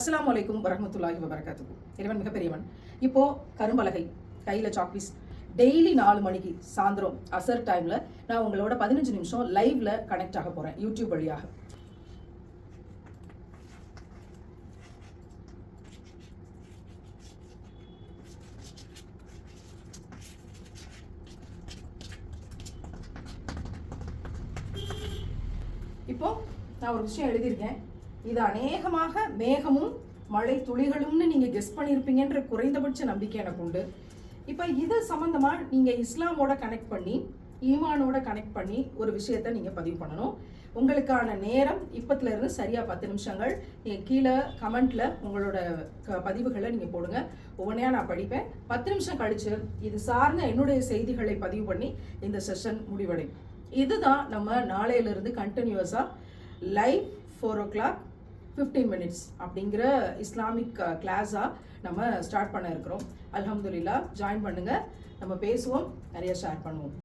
அஸ்லாம் வலைக்கும் வரமத்துல்லாஹி வபரகாத்துஹு. இறைவன் மிக பெரியவன். இப்போ கரும்பலகை கையில சாக்பீஸ் டெய்லி நாலு மணிக்கு சாயந்தரம் அசர் டைம்ல நான் உங்களோட பதினஞ்சு நிமிஷம் லைவ்ல கனெக்ட் ஆக போறேன் யூடியூப் வழியாக. இப்போ நான் ஒரு விஷயம் எழுதியிருக்கேன். இது அநேகமாக மேகமும் மழை துளிகளும்னு நீங்கள் கெஸ் பண்ணியிருப்பீங்கன்ற குறைந்தபட்ச நம்பிக்கை எனக்கு உண்டு. இப்போ இது சம்மந்தமாக நீங்கள் இஸ்லாமோட கனெக்ட் பண்ணி ஈமானோட கனெக்ட் பண்ணி ஒரு விஷயத்த நீங்கள் பதிவு பண்ணணும். உங்களுக்கான நேரம் இப்பத்துலேருந்து இருந்து பத்து நிமிஷங்கள். நீங்கள் கீழே கமெண்ட்டில் உங்களோட க- பதிவுகளை நீங்கள் போடுங்க. ஒவ்வொன்றையா நான் படிப்பேன். பத்து நிமிஷம் கழித்து இது சார்ந்த என்னுடைய செய்திகளை பதிவு பண்ணி இந்த செஷன் முடிவடையும். இதுதான் நம்ம நாளையிலிருந்து கண்டினியூஸாக live four o'clock fifteen minutes அப்படிங்கிற இஸ்லாமிக் கிளாஸாக நம்ம ஸ்டார்ட் பண்ண இருக்கிறோம். அலமதுல்லா ஜாயின் பண்ணுங்கள் நம்ம பேசுவோம். நிறைய ஷேர் பண்ணுவோம்.